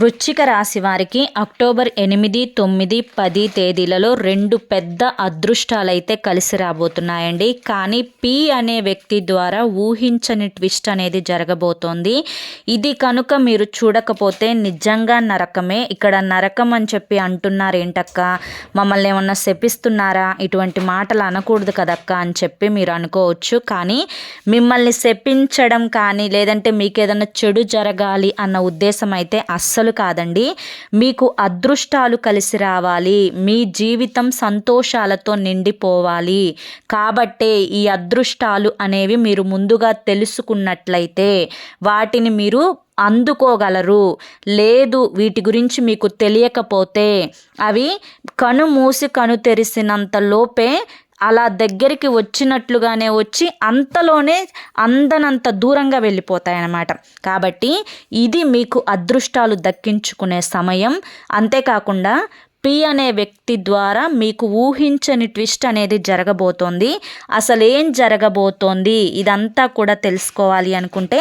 వృశ్చిక రాశి వారికి అక్టోబర్ ఎనిమిది తొమ్మిది పది తేదీలలో రెండు పెద్ద అదృష్టాలైతే కలిసి రాబోతున్నాయండి. కానీ పి అనే వ్యక్తి ద్వారా ఊహించని ట్విస్ట్ అనేది జరగబోతోంది. ఇది కనుక మీరు చూడకపోతే నిజంగా నరకమే. ఇక్కడ నరకం అని చెప్పి అంటున్నారు ఏంటక్క మమ్మల్ని ఏమన్నా శపిస్తున్నారా? ఇటువంటి మాటలు అనకూడదు కదక్క అని చెప్పి మీరు అనుకోవచ్చు. కానీ మిమ్మల్ని శపించడం కానీ లేదంటే మీకు ఏదైనా చెడు జరగాలి అన్న ఉద్దేశం అయితే అస్సలు అస్సలు కాదండి. మీకు అదృష్టాలు కలిసి రావాలి. మీ జీవితం సంతోషాలతో నిండిపోవాలి. కాబట్టే ఈ అదృష్టాలు అనేవి మీరు ముందుగా తెలుసుకున్నట్లయితే వాటిని మీరు అందుకోగలరు. లేదు వీటి గురించి మీకు తెలియకపోతే అవి కను మూసి కను తెరిసినంత లోపే అలా దగ్గరికి వచ్చినట్లుగానే వచ్చి అంతలోనే అందనంత దూరంగా వెళ్ళిపోతాయన్నమాట. కాబట్టి ఇది మీకు అదృష్టాలు దక్కించుకునే సమయం. అంతేకాకుండా పి అనే వ్యక్తి ద్వారా మీకు ఊహించని ట్విస్ట్ అనేది జరగబోతోంది. అసలు ఏం జరగబోతోంది? ఇదంతా కూడా తెలుసుకోవాలి అనుకుంటే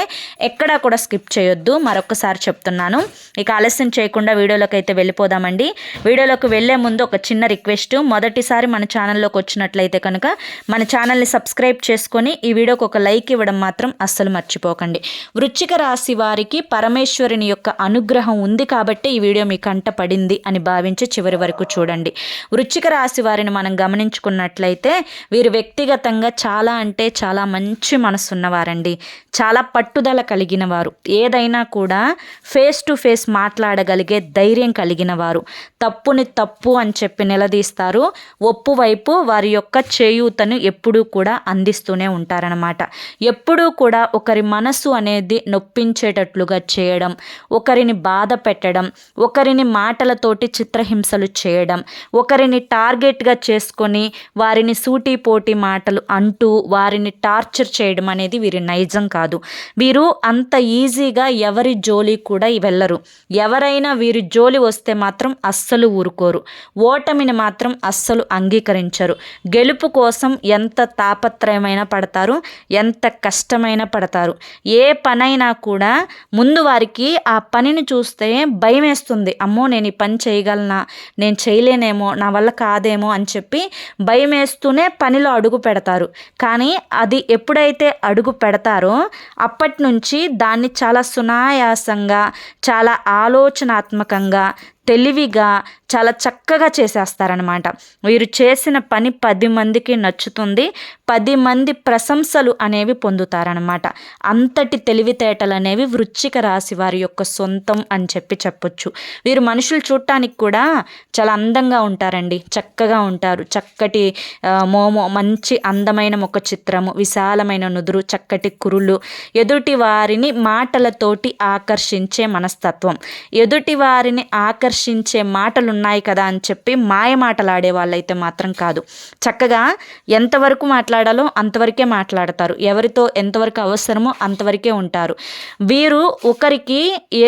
ఎక్కడా కూడా స్కిప్ చేయొద్దు. మరొకసారి చెప్తున్నాను. ఇక ఆలస్యం చేయకుండా వీడియోలోకి అయితే వెళ్ళిపోదామండి. వీడియోలోకి వెళ్ళే ముందు ఒక చిన్న రిక్వెస్ట్. మొదటిసారి మన ఛానల్లోకి వచ్చినట్లయితే కనుక మన ఛానల్ని సబ్స్క్రైబ్ చేసుకొని ఈ వీడియోకి ఒక లైక్ ఇవ్వడం మాత్రం అస్సలు మర్చిపోకండి. వృచ్చిక రాశి వారికి పరమేశ్వరుని యొక్క అనుగ్రహం ఉంది కాబట్టి ఈ వీడియో మీ కంట పడింది అని భావించి చివరి చివరి వరకు చూడండి. వృచ్చిక రాశి వారిని మనం గమనించుకున్నట్లయితే వీరు వ్యక్తిగతంగా చాలా అంటే చాలా మంచి మనసున్నవారండి. చాలా పట్టుదల కలిగిన వారు ఏదైనా కూడా ఫేస్ టు ఫేస్ మాట్లాడగలిగే ధైర్యం కలిగిన వారు తప్పుని తప్పు అని చెప్పి నిలదీస్తారు. ఒప్పు వైపు వారి యొక్క చేయూతను ఎప్పుడూ కూడా అందిస్తూనే ఉంటారనమాట ఎప్పుడూ కూడా ఒకరి మనసు అనేది నొప్పించేటట్లుగా చేయడం ఒకరిని బాధ పెట్టడం ఒకరిని మాటలతోటి చిత్రహింసలు మాటలు చేయడం ఒకరిని టార్గెట్గా చేసుకొని వారిని సూటిపోటి మాటలు అంటూ వారిని టార్చర్ చేయడం అనేది వీరి నైజం కాదు. వీరు అంత ఈజీగా ఎవరి జోలి కూడా వెళ్ళరు. ఎవరైనా వీరి జోలి వస్తే మాత్రం అస్సలు ఊరుకోరు. ఓటమిని మాత్రం అస్సలు అంగీకరించరు. గెలుపు కోసం ఎంత తాపత్రయమైనా పడతారు ఎంత కష్టమైనా పడతారు. ఏ పనైనా కూడా ముందు వారికి ఆ పనిని చూస్తే భయం వేస్తుంది అమ్మో నేను ఈ పని చేయగలనా? నేను చేయలేనేమో నా వల్ల కాదేమో అని చెప్పి భయం వేస్తూనే పనిలో అడుగు పెడతారు. కానీ అది ఎప్పుడైతే అడుగు పెడతారో అప్పటి నుంచి దాన్ని చాలా సునాయాసంగా చాలా ఆలోచనాత్మకంగా తెలివిగా చాలా చక్కగా చేసేస్తారనమాట వీరు చేసిన పని పది మందికి నచ్చుతుంది. పది మంది ప్రశంసలు అనేవి పొందుతారనమాట అంతటి తెలివితేటలు అనేవి వృచ్చిక రాశి వారి యొక్క సొంతం అని చెప్పి చెప్పొచ్చు. వీరు మనుషులు చూడటానికి కూడా చాలా అందంగా ఉంటారండి. చక్కగా ఉంటారు. చక్కటి మోమో మంచి అందమైన ముఖ చిత్రము విశాలమైన నుదురు చక్కటి కురులు. ఎదుటి వారిని మాటలతోటి ఆకర్షించే మనస్తత్వం. ఎదుటి వారిని ఆకర్షించే మాటలు ఉన్నాయి కదా అని చెప్పి మాయ మాటలాడే వాళ్ళైతే మాత్రం కాదు. చక్కగా ఎంతవరకు మాట్లాడాలో అంతవరకే మాట్లాడతారు. ఎవరితో ఎంతవరకు అవసరమో అంతవరకే ఉంటారు. వీరు ఒకరికి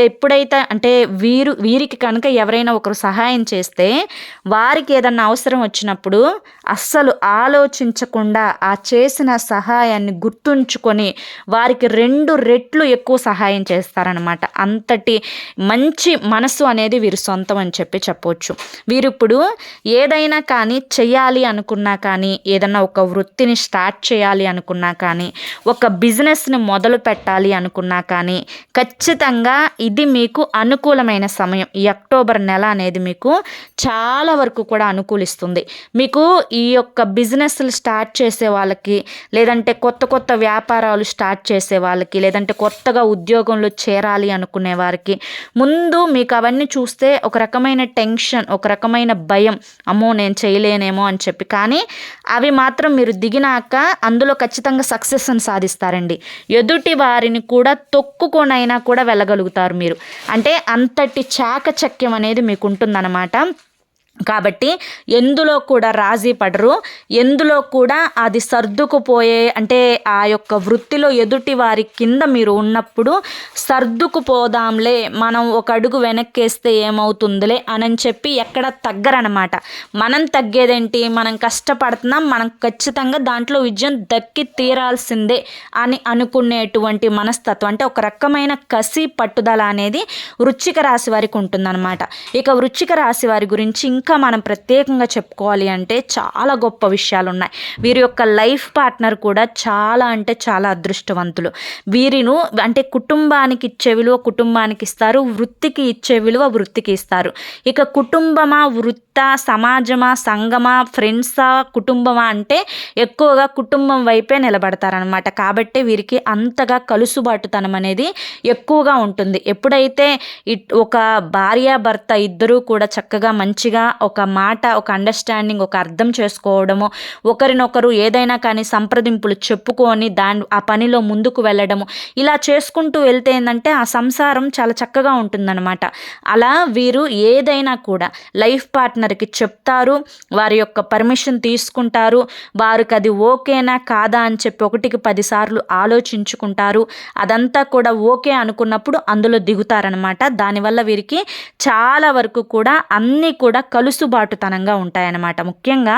ఎప్పుడైతే అంటే వీరు వీరికి కనుక ఎవరైనా ఒకరు సహాయం చేస్తే వారికి ఏదన్నా అవసరం వచ్చినప్పుడు అస్సలు ఆలోచించకుండా ఆ చేసిన సహాయాన్ని గుర్తుంచుకొని వారికి రెండు రెట్లు ఎక్కువ సహాయం చేస్తారనమాట అంతటి మంచి మనసు అనేది వీరు సొంతం అని చెప్పి చెప్పవచ్చు వీరు ఇప్పుడు ఏదైనా కానీ చేయాలి అనుకున్నా కానీ ఏదైనా ఒక వృత్తిని స్టార్ట్ చేయాలి అనుకున్నా కానీ ఒక బిజినెస్ని మొదలు పెట్టాలి అనుకున్నా కానీ ఖచ్చితంగా ఇది మీకు అనుకూలమైన సమయం. ఈ అక్టోబర్ నెల అనేది మీకు చాలా వరకు కూడా అనుకూలిస్తుంది. మీకు ఈ యొక్క బిజినెస్లు స్టార్ట్ చేసే వాళ్ళకి లేదంటే కొత్త కొత్త వ్యాపారాలు స్టార్ట్ చేసే వాళ్ళకి లేదంటే కొత్తగా ఉద్యోగంలో చేరాలి అనుకునే వారికి ముందు మీకు అవన్నీ చూస్తే ఒక రకమైన టెన్షన్ ఒక రకమైన భయం అమ్మో నేను చేయలేనేమో అని చెప్పి. కానీ అవి మాత్రం మీరు దిగినాక అందులో ఖచ్చితంగా సక్సెస్ని సాధిస్తారండి. ఎదుటి వారిని కూడా తొక్కుకొనైనా కూడా వెళ్ళగలుగుతారు మీరు. అంటే అంతటి చాకచక్యం అనేది మీకు ఉంటుందన్నమాట కాబట్టి ఎందులో కూడా రాజీ పడరు. ఎందులో కూడా అది సర్దుకుపోయే అంటే ఆ యొక్క వృత్తిలో ఎదుటి వారి కింద మీరు ఉన్నప్పుడు సర్దుకుపోదాంలే మనం ఒక అడుగు వెనక్కేస్తే ఏమవుతుందిలే అని చెప్పి ఎక్కడ తగ్గరనమాట. మనం తగ్గేదేంటి? మనం కష్టపడుతున్నాం మనం ఖచ్చితంగా దాంట్లో విజయం దక్కి తీరాల్సిందే అని అనుకునేటువంటి మనస్తత్వం. అంటే ఒక రకమైన కసి పట్టుదల అనేది వృచ్చిక రాశి వారికి ఉంటుందన్నమాట. ఇక వృచ్చిక రాశి వారి గురించి ఇంకా మనం ప్రత్యేకంగా చెప్పుకోవాలి అంటే చాలా గొప్ప విషయాలు ఉన్నాయి వీరి యొక్క లైఫ్ పార్ట్నర్ కూడా చాలా అంటే చాలా అదృష్టవంతులు. వీరిను అంటే కుటుంబానికి ఇచ్చే విలువ కుటుంబానికి ఇస్తారు వృత్తికి ఇచ్చే విలువ వృత్తికి ఇస్తారు. ఇక కుటుంబమా వృత్త సమాజమా సంఘమా ఫ్రెండ్సా కుటుంబమా అంటే ఎక్కువగా కుటుంబం వైపే నిలబడతారనమాట కాబట్టి వీరికి అంతగా కలుసుబాటుతనం అనేది ఎక్కువగా ఉంటుంది. ఎప్పుడైతే ఒక భార్య భర్త ఇద్దరూ కూడా చక్కగా మంచిగా ఒక మాట ఒక అండర్స్టాండింగ్ ఒక అర్థం చేసుకోవడము ఒకరినొకరు ఏదైనా కానీ సంప్రదింపులు చెప్పుకొని దాని ఆ పనిలో ముందుకు వెళ్ళడము ఇలా చేసుకుంటూ వెళ్తే ఏంటంటే ఆ సంసారం చాలా చక్కగా ఉంటుందన్నమాట. అలా వీరు ఏదైనా కూడా లైఫ్ పార్ట్నర్కి చెప్తారు వారి యొక్క పర్మిషన్ తీసుకుంటారు వారికి అది ఓకేనా కాదా అని చెప్పి ఒకటికి పదిసార్లు ఆలోచించుకుంటారు అదంతా కూడా ఓకే అనుకున్నప్పుడు అందులో దిగుతారనమాట దానివల్ల వీరికి చాలా వరకు కూడా అన్నీ కూడా కలుసుబాటుతనంగా ఉంటాయన్నమాట. ముఖ్యంగా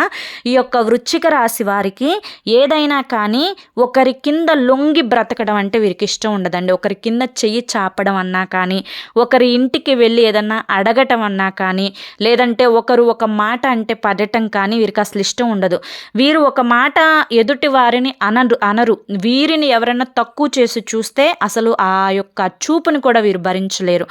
ఈ యొక్క వృచ్చిక రాశి వారికి ఏదైనా కానీ ఒకరి కింద లొంగి బ్రతకడం అంటే వీరికి ఇష్టం ఉండదండి. ఒకరి కింద చెయ్యి చాపడం అన్నా కానీ ఒకరి ఇంటికి వెళ్ళి ఏదన్నా అడగటం అన్నా కానీ లేదంటే ఒకరు ఒక మాట అంటే పడటం కానీ వీరికి అసలు ఇష్టం ఉండదు. వీరు ఒక మాట ఎదుటి వారిని అనరు అనరు. వీరిని ఎవరైనా తక్కువ చేసి చూస్తే అసలు ఆ యొక్క చూపుని కూడా వీరు భరించలేరు.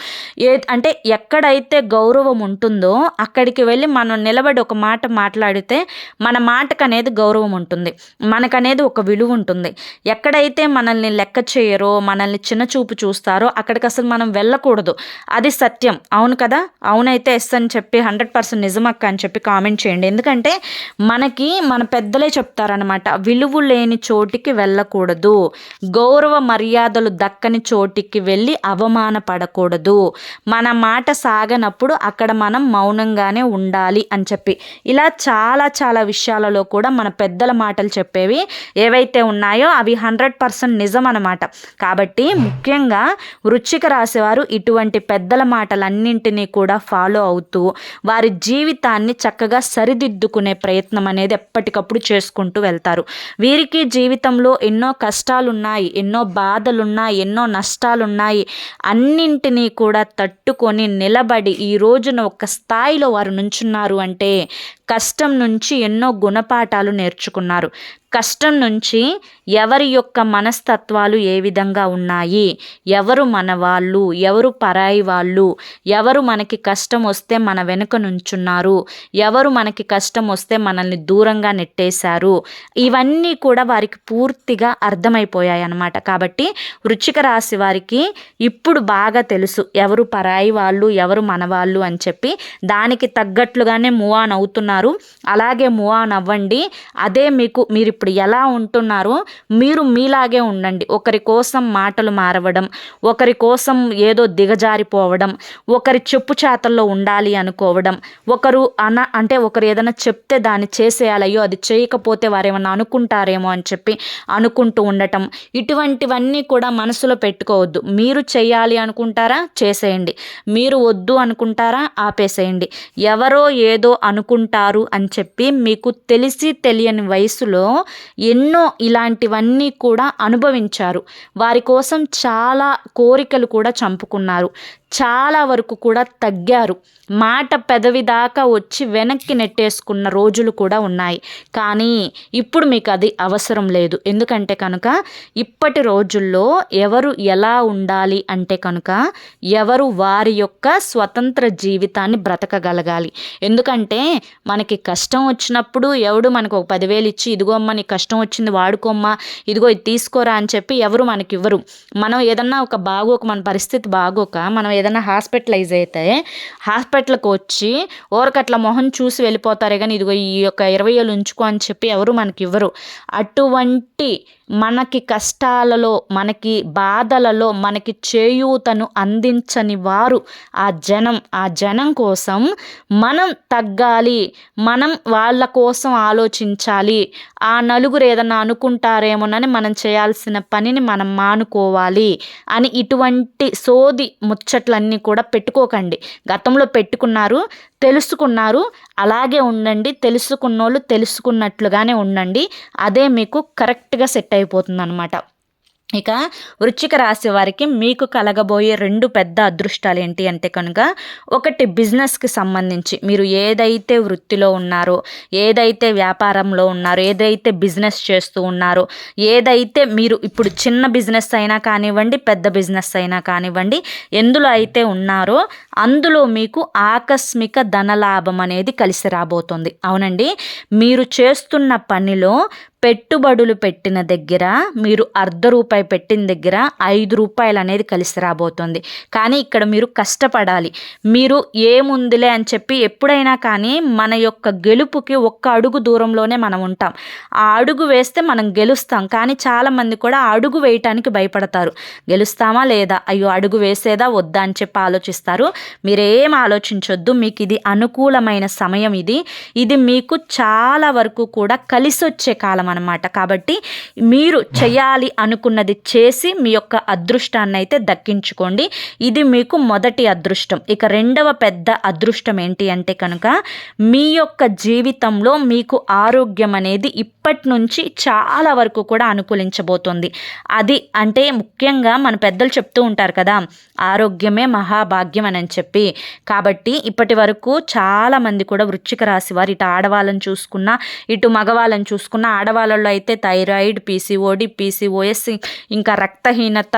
ఏ అంటే ఎక్కడైతే గౌరవం ఉంటుందో అక్కడికి వెళ్ళి మనం నిలబడి ఒక మాట మాట్లాడితే మన మాటకు అనేది గౌరవం ఉంటుంది. మనకనేది ఒక విలువ ఉంటుంది. ఎక్కడైతే మనల్ని లెక్క చేయరో మనల్ని చిన్న చూపు చూస్తారో అక్కడికి అసలు మనం వెళ్ళకూడదు. అది సత్యం. అవును కదా? అవునైతే ఎస్ అని చెప్పి హండ్రెడ్ పర్సెంట్ నిజమక్క అని చెప్పి కామెంట్ చేయండి. ఎందుకంటే మనకి మన పెద్దలే చెప్తారనమాట విలువ లేని చోటికి వెళ్ళకూడదు. గౌరవ మర్యాదలు దక్కని చోటికి వెళ్ళి అవమానపడకూడదు. మన మాట సాగనప్పుడు అక్కడ మనం మౌనంగానే ఉండాలి అని చెప్పి. ఇలా చాలా చాలా విషయాలలో కూడా మన పెద్దల మాటలు చెప్పేవి ఏవైతే ఉన్నాయో అవి హండ్రెడ్ పర్సెంట్ నిజం అనమాట కాబట్టి ముఖ్యంగా వృచ్చిక రాసేవారు ఇటువంటి పెద్దల మాటలన్నింటినీ కూడా ఫాలో అవుతూ వారి జీవితాన్ని చక్కగా సరిదిద్దుకునే ప్రయత్నం అనేది ఎప్పటికప్పుడు చేసుకుంటూ వెళ్తారు. వీరికి జీవితంలో ఎన్నో కష్టాలున్నాయి ఎన్నో బాధలున్నాయి ఎన్నో నష్టాలున్నాయి. అన్నింటినీ కూడా తట్టుకొని నిలబడి ఈ రోజున ఒక స్థాయిలో వారు నుంచున్నారు అంటే కష్టం నుంచి ఎన్నో గుణపాఠాలు నేర్చుకున్నారు. కష్టం నుంచి ఎవరి యొక్క మనస్తత్వాలు ఏ విధంగా ఉన్నాయి? ఎవరు మన వాళ్ళు ఎవరు పరాయి వాళ్ళు? ఎవరు మనకి కష్టం వస్తే మన వెనుక నుంచున్నారు? ఎవరు మనకి కష్టం వస్తే మనల్ని దూరంగా నెట్టేశారు? ఇవన్నీ కూడా వారికి పూర్తిగా అర్థమైపోయాయి అన్నమాట కాబట్టి వృచ్చిక రాశి వారికి ఇప్పుడు బాగా తెలుసు ఎవరు పరాయి వాళ్ళు ఎవరు మన వాళ్ళు అని చెప్పి దానికి తగ్గట్లుగానే మూవ్ ఆన్ అవుతున్నారు. అలాగే మూవ్ ఆన్ అవ్వండి. అదే మీకు మీరు ఇప్పుడు ఎలా ఉంటున్నారో? మీరు మీలాగే ఉండండి. ఒకరి కోసం మాటలు మారవడం ఒకరి కోసం ఏదో దిగజారిపోవడం ఒకరి చెప్పు చేతల్లో ఉండాలి అనుకోవడం ఒకరు అన అంటే ఒకరు ఏదైనా చెప్తే దాన్ని చేసేయాలయ్యో అది చేయకపోతే వారు ఏమైనా అనుకుంటారేమో అని చెప్పి అనుకుంటూ ఉండటం ఇటువంటివన్నీ కూడా మనసులో పెట్టుకోవద్దు. మీరు చేయాలి అనుకుంటారా? చేసేయండి. మీరు వద్దు అనుకుంటారా? ఆపేసేయండి. ఎవరో ఏదో అనుకుంటారు అని చెప్పి మీకు తెలిసి తెలియని వయసులో ఎన్నో ఇలాంటివన్నీ కూడా అనుభవించారు. వారి కోసం చాలా కోరికలు కూడా చంపుకున్నారు. చాలా వరకు కూడా తగ్గారు. మాట పెదవి దాకా వచ్చి వెనక్కి నెట్టేసుకున్న రోజులు కూడా ఉన్నాయి. కానీ ఇప్పుడు మీకు అది అవసరం లేదు. ఎందుకంటే కనుక ఇప్పటి రోజుల్లో ఎవరు ఎలా ఉండాలి అంటే కనుక ఎవరు వారి యొక్క స్వతంత్ర జీవితాన్ని బ్రతకగలగాలి. ఎందుకంటే మనకి కష్టం వచ్చినప్పుడు ఎవడు మనకు ఒక పదివేలు ఇచ్చి ఇదిగో అమ్మ నీ కష్టం వచ్చింది వాడుకోమ్మా ఇదిగో ఇది తీసుకోరా అని చెప్పి ఎవరు మనకి ఇవ్వరు మనం ఏదన్నా ఒక బాగోక మన పరిస్థితి బాగోక మనం ఏదైనా హాస్పిటలైజ్ అయితే హాస్పిటల్కి వచ్చి ఊరకట్ల మొహం చూసి వెళ్ళిపోతారే కానీ ఇదిగో ఈ యొక్క ఇరవై వేలు ఉంచుకో అని చెప్పి ఎవరు మనకి ఇవ్వరు. అటువంటి మనకి కష్టాలలో మనకి బాధలలో మనకి చేయూతను అందించని వారు ఆ జనం. ఆ జనం కోసం మనం తగ్గాలి మనం వాళ్ళ కోసం ఆలోచించాలి. ఆ నలుగురు ఏదన్నా అనుకుంటారేమోనని మనం చేయాల్సిన పనిని మనం మానుకోవాలి అని ఇటువంటి సోది ముచ్చట్లన్నీ కూడా పెట్టుకోకండి. గతంలో పెట్టుకున్నారు తెలుసుకున్నారు అలాగే ఉండండి తెలుసుకున్నోళ్ళు తెలుసుకున్నట్లుగానే ఉండండి. అదే మీకు కరెక్ట్గా సెట్ అయిపోతుంది అనమాట ఇక వృచ్చిక రాశి వారికి మీకు కలగబోయే రెండు పెద్ద అదృష్టాలు ఏంటి అంటే కనుక ఒకటి బిజినెస్కి సంబంధించి మీరు ఏదైతే వృత్తిలో ఉన్నారో ఏదైతే వ్యాపారంలో ఉన్నారో ఏదైతే బిజినెస్ చేస్తూ ఉన్నారో ఏదైతే మీరు ఇప్పుడు చిన్న బిజినెస్ అయినా కానివ్వండి పెద్ద బిజినెస్ అయినా కానివ్వండి ఎందులో అయితే ఉన్నారో అందులో మీకు ఆకస్మిక ధనలాభం అనేది కలిసి రాబోతుంది. అవునండి. మీరు చేస్తున్న పనిలో పెట్టుబడులు పెట్టిన దగ్గర మీరు అర్ధ రూపాయి పెట్టిన దగ్గర ఐదు రూపాయలు అనేది కలిసి రాబోతుంది. కానీ ఇక్కడ మీరు కష్టపడాలి. మీరు ఏముందిలే అని చెప్పి ఎప్పుడైనా కానీ మన యొక్క గెలుపుకి ఒక్క అడుగు దూరంలోనే మనం ఉంటాం. ఆ అడుగు వేస్తే మనం గెలుస్తాం. కానీ చాలామంది కూడా అడుగు వేయటానికి భయపడతారు. గెలుస్తామా లేదా? అయ్యో అడుగు వేసేదా? వద్దా? అని చెప్పి ఆలోచిస్తారు. మీరేం ఆలోచించొద్దు. మీకు ఇది అనుకూలమైన సమయం ఇది. ఇది మీకు చాలా వరకు కూడా కలిసి వచ్చే కాలం అనమాట కాబట్టి మీరు చేయాలి అనుకున్నది చేసి మీ యొక్క అదృష్టాన్ని అయితే దక్కించుకోండి. ఇది మీకు మొదటి అదృష్టం. ఇక రెండవ పెద్ద అదృష్టం ఏంటి అంటే కనుక మీ యొక్క జీవితంలో మీకు ఆరోగ్యం అనేది ఇప్పటి నుంచి చాలా వరకు కూడా అనుకూలించబోతుంది. అది అంటే ముఖ్యంగా మన పెద్దలు చెప్తూ ఉంటారు కదా ఆరోగ్యమే మహాభాగ్యం అని చెప్పి. కాబట్టి ఇప్పటి వరకు చాలామంది కూడా వృచ్చిక రాశి వారు ఇటు ఆడవాళ్ళని చూసుకున్నా ఇటు మగవాళ్ళని చూసుకున్న ఆడవాళ్ళలో అయితే థైరాయిడ్ పీసీఓడి పీసీఓఎస్ ఇంకా రక్తహీనత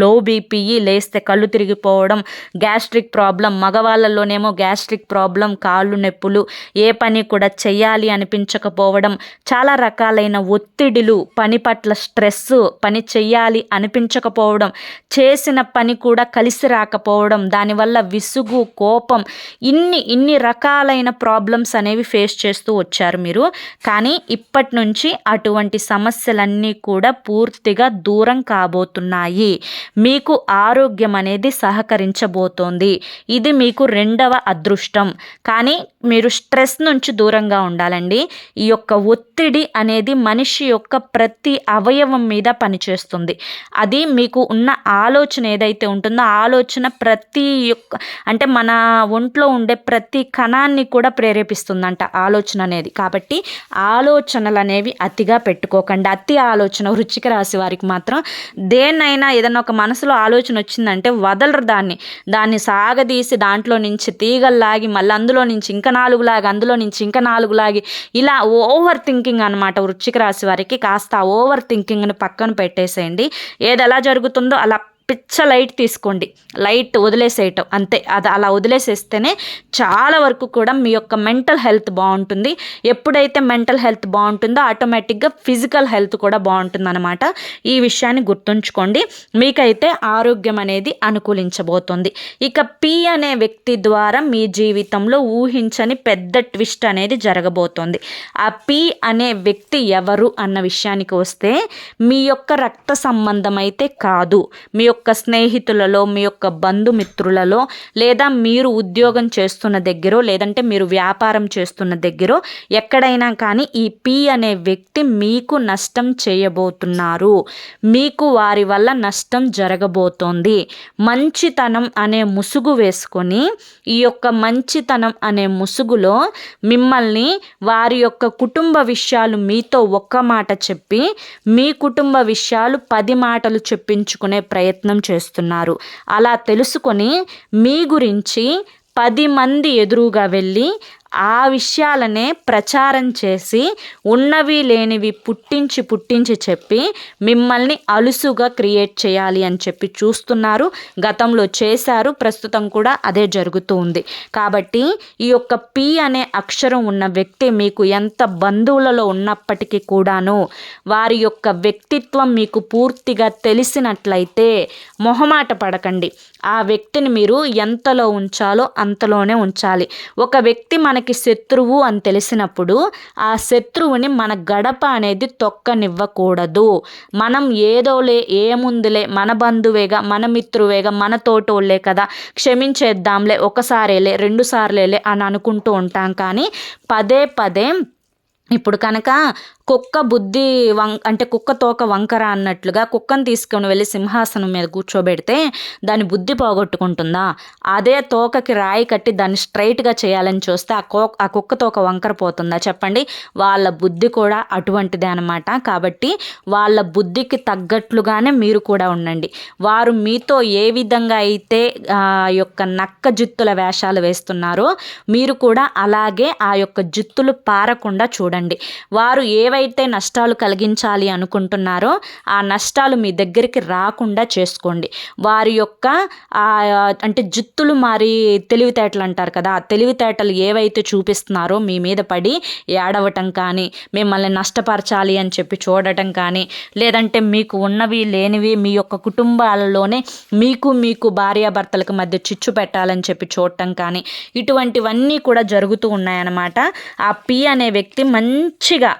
లో బీపీఈ లేస్తే కళ్ళు తిరిగిపోవడం గ్యాస్ట్రిక్ ప్రాబ్లం మగవాళ్ళలోనేమో గ్యాస్ట్రిక్ ప్రాబ్లం కాళ్ళు నొప్పులు ఏ పని కూడా చేయాలి అనిపించకపోవడం చాలా రకాలైన ఒత్తిడిలు పని పట్ల స్ట్రెస్ పని చెయ్యాలి అనిపించకపోవడం చేసిన పని కూడా కలిసి రాకపోవడం దానివల్ల విసుగు కోపం ఇన్ని ఇన్ని రకాలైన ప్రాబ్లమ్స్ అనేవి ఫేస్ చేస్తూ వచ్చారు మీరు. కానీ ఇప్పటి నుంచి అటువంటి సమస్యలన్నీ కూడా పూర్తిగా దూరం కాబోతున్నాయి. మీకు ఆరోగ్యం అనేది సహకరించబోతోంది. ఇది మీకు రెండవ అదృష్టం. కానీ మీరు స్ట్రెస్ నుంచి దూరంగా ఉండాలండి. ఈ యొక్క ఒత్తిడి అనేది మనిషి యొక్క ప్రతి అవయవం మీద పనిచేస్తుంది. అది మీకు ఉన్న ఆలోచన ఏదైతే ఉంటుందో ఆలోచన ప్రతి యొక్క అంటే మన ఒంట్లో ఉండే ప్రతి కణాన్ని కూడా ప్రేరేపిస్తుందంట ఆలోచన అనేది. కాబట్టి ఆలోచనలు అనేవి అతిగా పెట్టుకోకండి. అతి ఆలోచన వృచ్చిక రాశి వారికి మాత్రం దేన్నైనా ఏదైనా ఒక మనసులో ఆలోచన వచ్చిందంటే వదలరు దాన్ని. దాన్ని సాగదీసి దాంట్లో నుంచి తీగల్లాగి మళ్ళీ అందులో నుంచి ఇంకా నాలుగు లాగి అందులో నుంచి ఇంకా నాలుగు లాగి ఇలా ఓవర్ థింకింగ్ అనమాట వృచ్చిక రాశి వారికి. కాస్త ఓవర్ థింకింగ్ని పక్కన పెట్టేసేయండి. ఏది ఎలా జరుగుతుందో అలా పిచ్చ లైట్ తీసుకోండి. లైట్ వదిలేసేయటం. అంతే. అది అలా వదిలేసేస్తేనే చాలా వరకు కూడా మీ యొక్క మెంటల్ హెల్త్ బాగుంటుంది. ఎప్పుడైతే మెంటల్ హెల్త్ బాగుంటుందో ఆటోమేటిక్గా ఫిజికల్ హెల్త్ కూడా బాగుంటుంది అనమాట ఈ విషయాన్ని గుర్తుంచుకోండి. మీకైతే ఆరోగ్యం అనేది అనుకూలించబోతుంది. ఇక పి అనే వ్యక్తి ద్వారా మీ జీవితంలో ఊహించని పెద్ద ట్విస్ట్ అనేది జరగబోతోంది. ఆ పి అనే వ్యక్తి ఎవరు అన్న విషయానికి వస్తే మీ యొక్క రక్త సంబంధం అయితే కాదు. మీ యొక్క యొక్క స్నేహితులలో మీ యొక్క బంధుమిత్రులలో లేదా మీరు ఉద్యోగం చేస్తున్న దగ్గర లేదంటే మీరు వ్యాపారం చేస్తున్న దగ్గర ఎక్కడైనా కానీ ఈ పి అనే వ్యక్తి మీకు నష్టం చేయబోతున్నారు. మీకు వారి వల్ల నష్టం జరగబోతోంది. మంచితనం అనే ముసుగు వేసుకొని ఈ యొక్క మంచితనం అనే ముసుగులో మిమ్మల్ని వారి యొక్క కుటుంబ విషయాలు మీతో ఒక్క మాట చెప్పి మీ కుటుంబ విషయాలు పది మాటలు చెప్పించుకునే ప్రయత్నం ప్రయత్నం చేస్తున్నారు. అలా తెలుసుకొని మీ గురించి పది మంది ఎదురుగా వెళ్ళి ఆ విషయాలనే ప్రచారం చేసి ఉన్నవి లేనివి పుట్టించి పుట్టించి చెప్పి మిమ్మల్ని అలుసుగా క్రియేట్ చేయాలి అని చెప్పి చూస్తున్నారు. గతంలో చేశారు ప్రస్తుతం కూడా అదే జరుగుతూ ఉంది. కాబట్టి ఈ యొక్క పి అనే అక్షరం ఉన్న వ్యక్తి మీకు ఎంత బంధువులలో ఉన్నప్పటికీ కూడాను వారి యొక్క వ్యక్తిత్వం మీకు పూర్తిగా తెలిసినట్లయితే మొహమాట పడకండి. ఆ వ్యక్తిని మీరు ఎంతలో ఉంచాలో అంతలోనే ఉంచాలి. ఒక వ్యక్తి మన మనకి శత్రువు అని తెలిసినప్పుడు ఆ శత్రువుని మన గడప అనేది తొక్కనివ్వకూడదు. మనం ఏదోలే ఏముందిలే మన బంధువేగా మన మిత్రువేగా మన తోటోళ్ళే కదా క్షమించేద్దాంలే ఒకసారేలే రెండు సార్లేలే అని అనుకుంటూ ఉంటాం. కానీ పదే పదే ఇప్పుడు కనుక కుక్క బుద్ధి వం అంటే కుక్క తోక వంకర అన్నట్లుగా కుక్కను తీసుకొని వెళ్ళి సింహాసనం మీద కూర్చోబెడితే దాని బుద్ధి పోగొట్టుకుంటుందా? అదే తోకకి రాయి కట్టి దాన్ని స్ట్రైట్గా చేయాలని చూస్తే ఆ కో ఆ కుక్క తోక వంకర పోతుందా? చెప్పండి. వాళ్ళ బుద్ధి కూడా అటువంటిదే అనమాట కాబట్టి వాళ్ళ బుద్ధికి తగ్గట్లుగానే మీరు కూడా ఉండండి. వారు మీతో ఏ విధంగా అయితే ఆ యొక్క నక్క జుత్తుల వేషాలు వేస్తున్నారో మీరు కూడా అలాగే ఆ యొక్క జుత్తులు పారకుండా చూడండి. వారు ఏవైతే ఎవరైతే నష్టాలు కలిగించాలి అనుకుంటున్నారో ఆ నష్టాలు మీ దగ్గరికి రాకుండా చేసుకోండి. వారి యొక్క అంటే జుత్తులు మారి తెలివితేటలు అంటారు కదా ఆ తెలివితేటలు ఏవైతే చూపిస్తున్నారో మీ మీద పడి ఏడవటం కానీ మిమ్మల్ని నష్టపరచాలి అని చెప్పి చూడటం కానీ లేదంటే మీకు ఉన్నవి లేనివి మీ యొక్క కుటుంబాలలోనే మీకు మీకు భార్యాభర్తలకు మధ్య చిచ్చు పెట్టాలని చెప్పి చూడటం కానీ ఇటువంటివన్నీ కూడా జరుగుతూ ఉన్నాయన్నమాట. ఆ పి అనే వ్యక్తి మంచిగా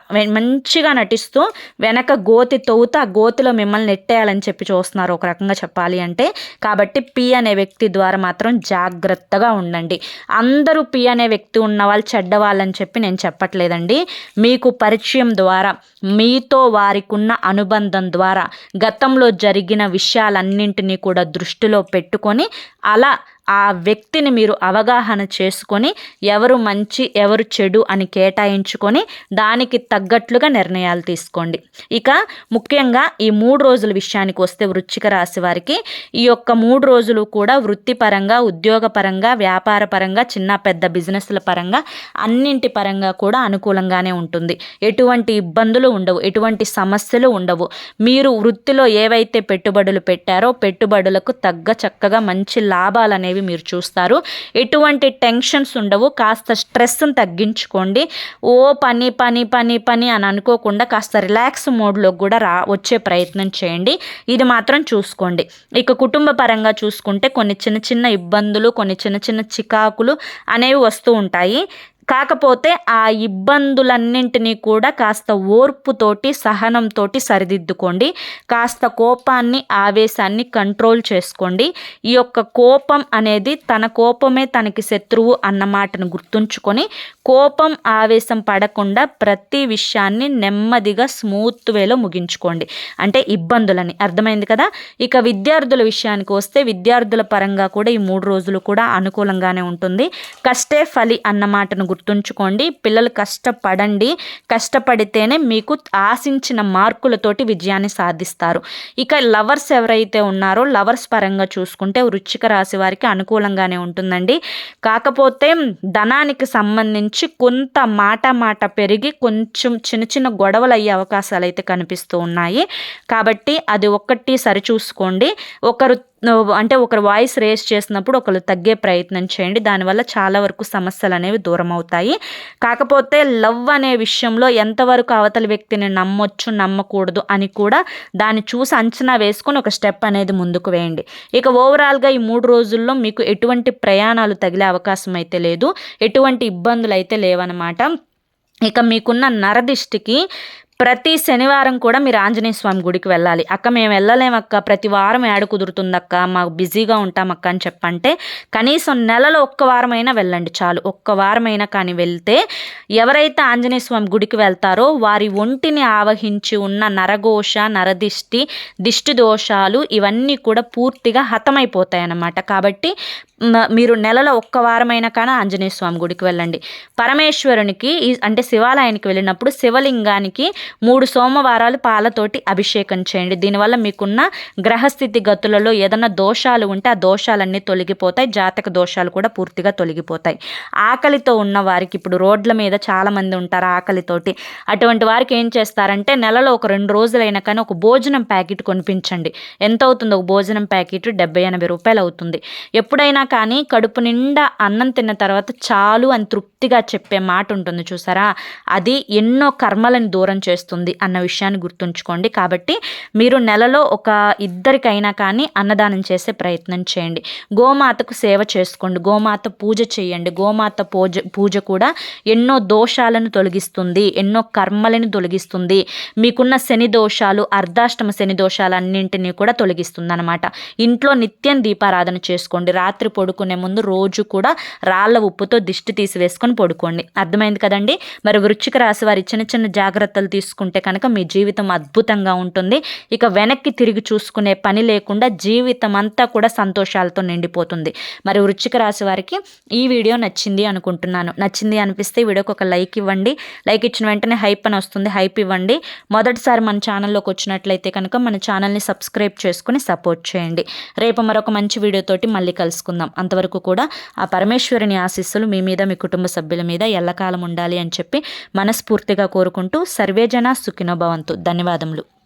మంచిగా నటిస్తూ వెనక గోతి తవ్వుతూ ఆ గోతిలో మిమ్మల్ని నెట్టేయాలని చెప్పి చూస్తున్నారు. ఒక రకంగా చెప్పాలి అంటే కాబట్టి పి అనే వ్యక్తి ద్వారా మాత్రం జాగ్రత్తగా ఉండండి. అందరూ పి అనే వ్యక్తి ఉన్న వాళ్ళు చెడ్డవాళ్ళని చెప్పి నేను చెప్పట్లేదండి. మీకు పరిచయం ద్వారా మీతో వారికి ఉన్న అనుబంధం ద్వారా గతంలో జరిగిన విషయాలన్నింటినీ కూడా దృష్టిలో పెట్టుకొని అలా ఆ వ్యక్తిని మీరు అవగాహన చేసుకొని ఎవరు మంచి ఎవరు చెడు అని కేటాయించుకొని దానికి తగ్గట్లుగా నిర్ణయాలు తీసుకోండి. ఇక ముఖ్యంగా ఈ మూడు రోజుల విషయానికి వస్తే వృచ్చిక రాశి వారికి ఈ యొక్క మూడు రోజులు కూడా వృత్తిపరంగా ఉద్యోగపరంగా వ్యాపార పరంగా చిన్న పెద్ద బిజినెస్ల పరంగా అన్నింటి పరంగా కూడా అనుకూలంగానే ఉంటుంది. ఎటువంటి ఇబ్బందులు ఉండవు ఎటువంటి సమస్యలు ఉండవు. మీరు వృత్తిలో ఏవైతే పెట్టుబడులు పెట్టారో పెట్టుబడులకు తగ్గ చక్కగా మంచి లాభాలు అనేవి అనేవి మీరు చూస్తారు. ఎటువంటి టెన్షన్స్ ఉండవు. కాస్త స్ట్రెస్ని తగ్గించుకోండి. ఓ పని పని పని పని అని అనుకోకుండా కాస్త రిలాక్స్ మోడ్లో కూడా రా వచ్చే ప్రయత్నం చేయండి. ఇది మాత్రం చూసుకోండి. ఇక కుటుంబ పరంగా చూసుకుంటే కొన్ని చిన్న చిన్న ఇబ్బందులు కొన్ని చిన్న చిన్న చికాకులు అనేవి వస్తూ ఉంటాయి. కాకపోతే ఆ ఇబ్బందులన్నింటినీ కూడా కాస్త ఓర్పుతోటి సహనంతో సరిదిద్దుకోండి. కాస్త కోపాన్ని ఆవేశాన్ని కంట్రోల్ చేసుకోండి. ఈ యొక్క కోపం అనేది తన కోపమే తనకి శత్రువు అన్న మాటను గుర్తుంచుకొని కోపం ఆవేశం పడకుండా ప్రతి విషయాన్ని నెమ్మదిగా స్మూత్ వేలో ముగించుకోండి. అంటే ఇబ్బందులని. అర్థమైంది కదా? ఇక విద్యార్థుల విషయానికి వస్తే విద్యార్థుల పరంగా కూడా ఈ మూడు రోజులు కూడా అనుకూలంగానే ఉంటుంది. కష్టే ఫలి అన్న మాటను గుర్తుంచుకోండి పిల్లలు కష్టపడండి. కష్టపడితేనే మీకు ఆశించిన మార్కులతోటి విజయాన్ని సాధిస్తారు. ఇక లవర్స్ ఎవరైతే ఉన్నారో లవర్స్ పరంగా చూసుకుంటే వృచ్చిక రాశి వారికి అనుకూలంగానే ఉంటుందండి. కాకపోతే ధనానికి సంబంధించి కొంత మాట మాట పెరిగి కొంచెం చిన్న చిన్న గొడవలు అయ్యే అవకాశాలు అయితే కనిపిస్తూ ఉన్నాయి. కాబట్టి అది ఒక్కటి సరిచూసుకోండి. ఒకరు అంటే ఒకరు వాయిస్ రేస్ చేసినప్పుడు ఒకరు తగ్గే ప్రయత్నం చేయండి. దానివల్ల చాలా వరకు సమస్యలు అనేవి దూరం అవుతాయి. కాకపోతే లవ్ అనే విషయంలో ఎంతవరకు అవతలి వ్యక్తిని నమ్మొచ్చు నమ్మకూడదు అని కూడా దాన్ని చూసి అంచనా వేసుకొని ఒక స్టెప్ అనేది ముందుకు వేయండి. ఇక ఓవరాల్గా ఈ మూడు రోజుల్లో మీకు ఎటువంటి ప్రయాణాలు తగిలే అవకాశం అయితే లేదు. ఎటువంటి ఇబ్బందులు అయితే లేవన్నమాట ఇక మీకున్న నరదిష్టికి ప్రతి శనివారం కూడా మీరు ఆంజనేయ స్వామి గుడికి వెళ్ళాలి. అక్క మేము వెళ్ళలేమక్క ప్రతి వారం ఏడ కుదురుతుందక్క మాకు బిజీగా ఉంటాం అక్క అని చెప్పంటే కనీసం నెలలో ఒక్క వారమైనా వెళ్ళండి చాలు. ఒక్క వారమైనా కానీ వెళ్తే ఎవరైతే ఆంజనేయ స్వామి గుడికి వెళ్తారో వారి ఒంటిని ఆవహించి ఉన్న నరఘోష నరదిష్టి దిష్టి దోషాలు ఇవన్నీ కూడా పూర్తిగా హతమైపోతాయి అన్నమాట కాబట్టి మీరు నెలలో ఒక్క వారమైన కానీ ఆంజనేయ స్వామి గుడికి వెళ్ళండి. పరమేశ్వరునికి ఈ- అంటే శివాలయానికి వెళ్ళినప్పుడు శివలింగానికి మూడు సోమవారాలు పాలతోటి అభిషేకం చేయండి. దీనివల్ల మీకున్న గ్రహస్థితి గతులలో ఏదైనా దోషాలు ఉంటే ఆ దోషాలన్నీ తొలగిపోతాయి. జాతక దోషాలు కూడా పూర్తిగా తొలగిపోతాయి. ఆకలితో ఉన్న వారికి ఇప్పుడు రోడ్ల మీద చాలామంది ఉంటారు ఆకలితోటి. అటువంటి వారికి ఏం చేస్తారంటే నెలలో ఒక రెండు రోజులైనా కానీ ఒక భోజనం ప్యాకెట్ కొనిపించండి. ఎంత అవుతుంది ఒక భోజనం ప్యాకెట్ డెబ్బై ఎనభై రూపాయలు అవుతుంది ఎప్పుడైనా కానీ కడుపు నిండా అన్నం తిన్న తర్వాత చాలు అని తృప్తిగా చెప్పే మాట ఉంటుంది చూసారా? అది ఎన్నో కర్మలను దూరం చేస్తుంది అన్న విషయాన్ని గుర్తుంచుకోండి. కాబట్టి మీరు నెలలో ఒక ఇద్దరికైనా కానీ అన్నదానం చేసే ప్రయత్నం చేయండి. గోమాతకు సేవ చేసుకోండి. గోమాత పూజ చేయండి. గోమాత పూజ పూజ కూడా ఎన్నో దోషాలను తొలగిస్తుంది. ఎన్నో కర్మలను తొలగిస్తుంది. మీకున్న శని దోషాలు అర్ధాష్టమ శని దోషాలన్నింటినీ కూడా తొలగిస్తుంది అనమాట ఇంట్లో నిత్యం దీపారాధన చేసుకోండి. రాత్రి పడుకునే ముందు రోజు కూడా రాళ్ళ ఉప్పుతో దిష్టి తీసివేసుకొని పడుకోండి. అర్థమైంది కదండి? మరి వృశ్చిక రాశి వారి చిన్న చిన్న జాగ్రత్తలు తీసుకుంటే కనుక మీ జీవితం అద్భుతంగా ఉంటుంది. ఇక వెనక్కి తిరిగి చూసుకునే పని లేకుండా జీవితం అంతా కూడా సంతోషాలతో నిండిపోతుంది. మరి వృశ్చిక రాశి వారికి ఈ వీడియో నచ్చింది అనుకుంటున్నాను. నచ్చింది అనిపిస్తే వీడియోకి ఒక లైక్ ఇవ్వండి. లైక్ ఇచ్చిన వెంటనే హైప్ అని వస్తుంది. హైప్ ఇవ్వండి. మొదటిసారి మన ఛానల్లోకి వచ్చినట్లయితే కనుక మన ఛానల్ని సబ్స్క్రైబ్ చేసుకుని సపోర్ట్ చేయండి. రేపు మరొక మంచి వీడియోతోటి మళ్ళీ కలుసుకుందాం. అంతవరకు కూడా ఆ పరమేశ్వరుని ఆశీస్సులు మీ మీద మీ కుటుంబ సభ్యుల మీద ఎల్లకాలం ఉండాలి అని చెప్పి మనస్ఫూర్తిగా కోరుకుంటూ సర్వేజన సుఖినోభవంతు ధన్యవాదములు.